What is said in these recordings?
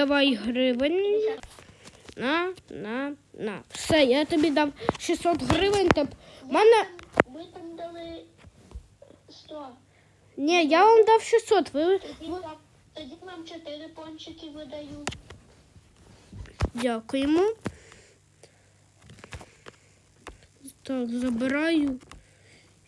давай гривень. На, на, на. Все, я тобі дав 600 гривень. В мене. Ви там дали 100. Ні, я вам дав 600. Ви Тоді, вам- тоді вам 4 пончики видаю. дякуємо. Так, забираю.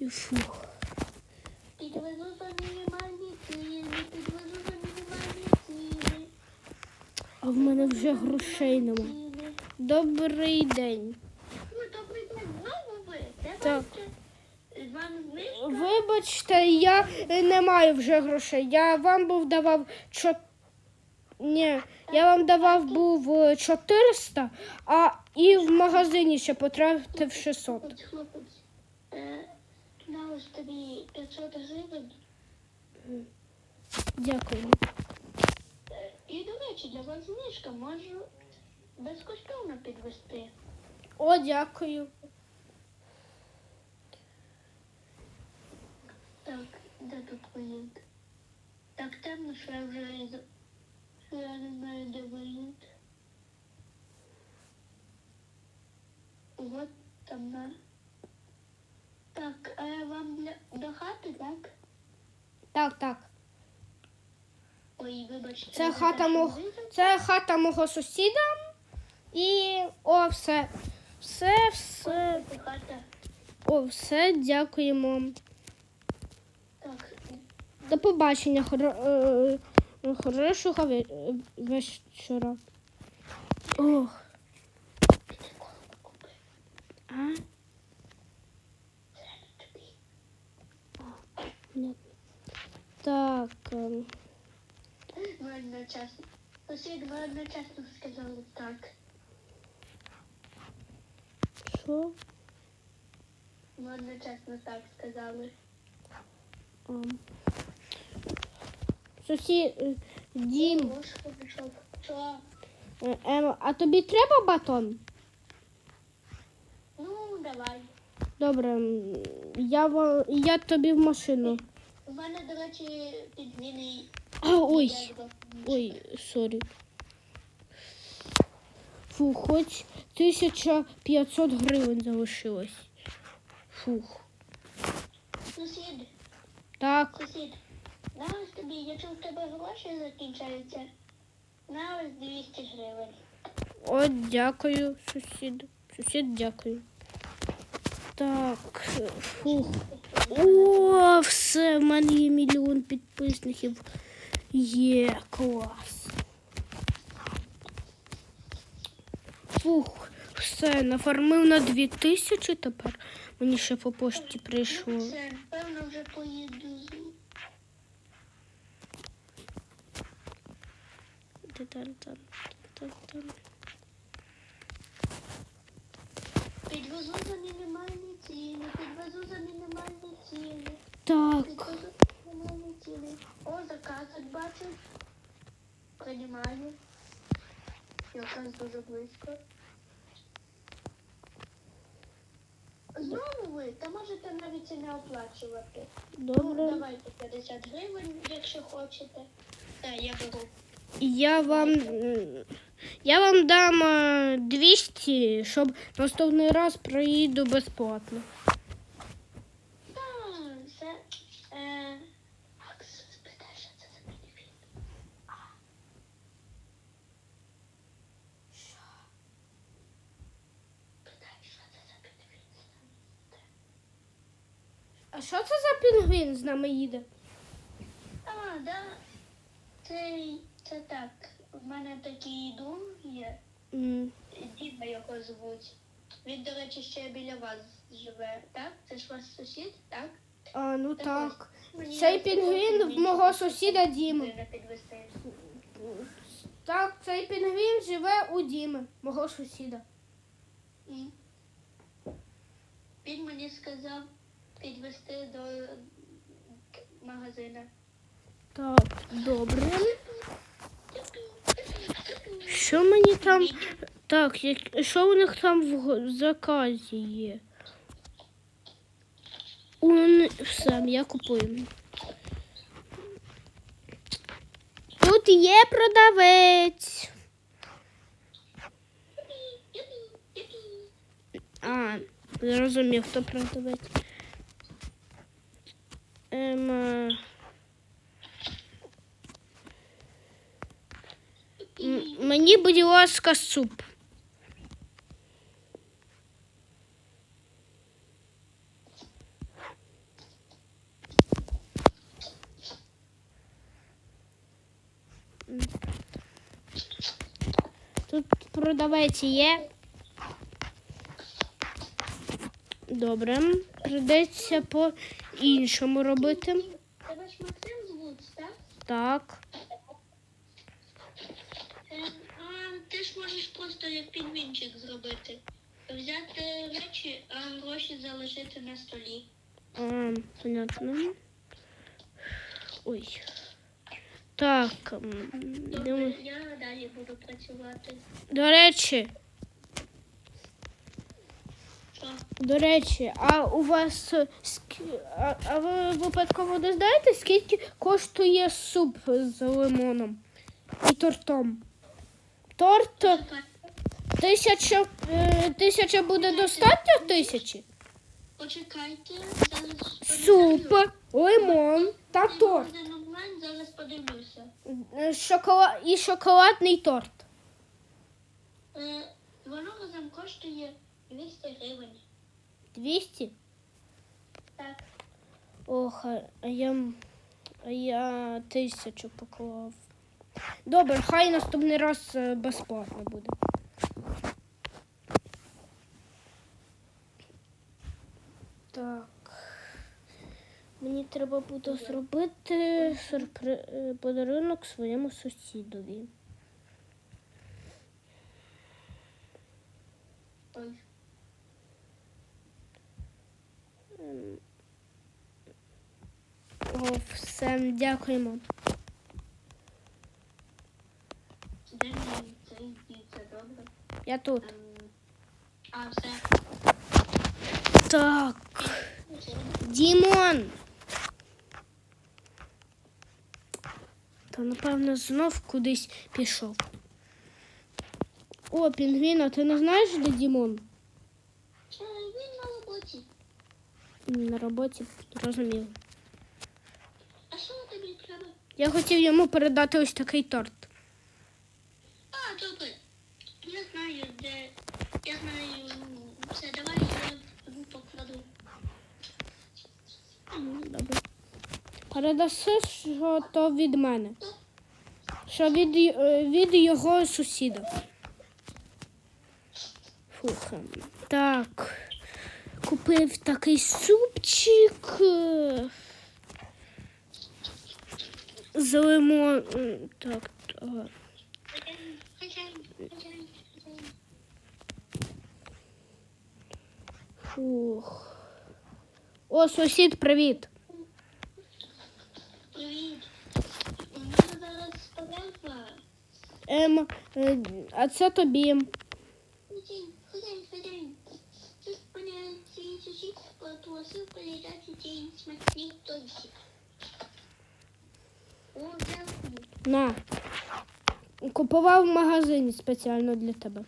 І фух. Підвезу за мінімальні А в мене вже грошей нема. Добрий день. Ну, добрий день, знову ви. Так. Вам знижка. Вибачте, я е, не маю вже грошей. Я вам був давав чо... Ні, я вам давав був е, 400, а і в магазині ще потратив 600. Хлопець, хлопець. Е, тобі 500 гривень. Дякую. Речі, для вас знижка можу безкоштовно підвести. О, дякую. Так, де тут виїзд? Так темно, що я вже що я не знаю, де виїзд. От там на. Так, а вам для до хати, так? Так, так. Ой, вибачте. Це хата мого, це хата мого сусіда. І о, все. Все, все. Хата. О, все, дякуємо. Так, До побачення. Хоро, е, хорошого ве- вечора. Ох. А? Так. ем, одночасно. Ви одночасно сказали так. Що? Ви одночасно так сказали. Сусід, е, дім. Ложка пішов. Що? Е, Ем, а тобі треба батон? Ну, давай. Добре, я, ва- я тобі в машину. У мене, до речі, підміний. А, ой, ой, сорі. Фу, хоч 1500 гривень залишилось. Фух. Сусід, Так, сусід. На ось тобі, якщо в тебе гроші закінчаються, на ось 200 гривень. о, дякую, сусід. Сусід, дякую. Так, фух. О, все, в мене є мільйон підписників. Є, клас. Фух, все, нафармив на 2000 тепер. Мені ще по пошті прийшло. Все, певно, вже поїду. Підвезу за мінімальні ціни, підвезу за мінімальні ціни. Так, Підвезу. От бачу. Приймаю. Якраз дуже близько. Знову ви, та можете навіть і не оплачувати. Ну, давайте 50 гривень, якщо хочете. Так, я беру. Я вам, я вам дам е, 200, щоб наступний раз проїду безплатно. Так, це. Е... Макс, спитай, що це за мініфільм. Що? Питай, що це за мініфільм? А що це за пінгвін з нами їде? А, да. Це, це так. У мене такий дом є. М, Діма його звуть. Він, до речі, ще біля вас живе, так? Це ж ваш сусід, так? А, ну так. Мені Цей пінгвін в мого сусіда Діми. Так, цей пінгвін живе у Діми, мого сусіда. Він мені сказав підвести до магазина. Так, добре. Що мені там... Так, що у них там в заказі є? Он все, я купую. Тут є продавець. А, зрозумів, хто продавець. Ем, е, мені, будь ласка, суп. Тут продавець є. Добре. Придеться по іншому робити. Тебе ж Максим звуть, так? Так. А ти ж можеш просто як пінгвінчик зробити. Взяти речі, а гроші залишити на столі. А, понятно. Ой. Так. Добре, я далі буду працювати. До речі? До речі, а у вас е, а, а ви випадково не знаєте, скільки коштує суп з лимоном і тортом? Торт тисяча, е, тисяча буде достатньо тисячі? Почекайте, зараз Суп, лимон та торт. зараз подивлюся. Е, Шокола... І шоколадний торт. Е, воно разом коштує 200 гривень. 200? Так. Ох, а я, а я тисячу поклав. Добре, хай наступний раз е, безплатно буде. Так. Мені треба буде зробити сюрпри... е, подарунок своєму сусідові. Ой. О, все, дякуємо. Я тут. А, все. Так. Дімон. Та напевно знов кудись пішов. О, пінгвіна, ти не знаєш, де Дімон? Він на роботі. На роботі, розумів. А що тобі треба? Я хотів йому передати ось такий торт. А, добре. Я знаю, де. Я знаю. Все, давай я його покладу. Добре. Передаси, що то від мене. Що від, е, від його сусіда. Фух. ем, Так. Купив такий супчик. З лимон. Так, так. Фух. О, сусід, привіт. Привіт. У мене зараз перерва. Ем, е, а це тобі. Сусід попросив передати цей смачний тортик. На. Купував в магазині спеціально для тебе.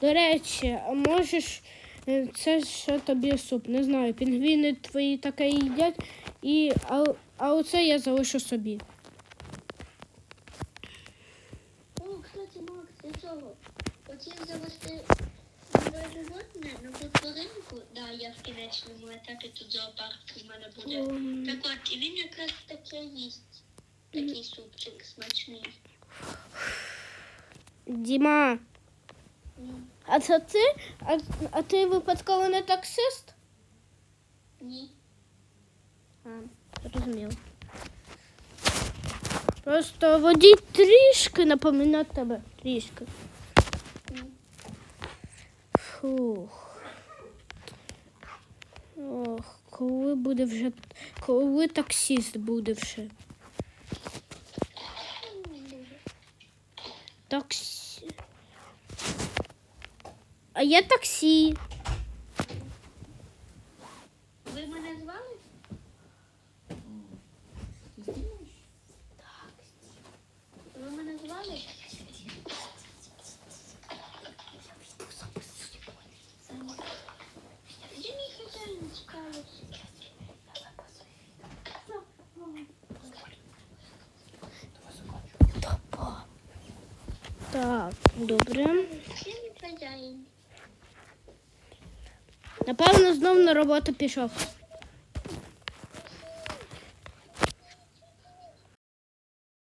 До речі, а можеш. е, Це що тобі суп? Не знаю. Пінгвіни твої таке їдять, і, а, а оце я залишу собі. О, кстати, Макс, ти чого? Хотів завести Да, я в кінечному етапі тут зоопарк у мене буде. Так от, і він якраз таке їсть. Такий супчик смачний. Діма, а це ти? А, а ти випадково не таксист? Ні. А, зрозумів. Просто водій трішки напоминає тебе. Трішки. Фух. Ох, коли буде вже. Коли таксіст буде вже. Таксі. А я таксі. Так, добре. Напевно, знов на роботу пішов.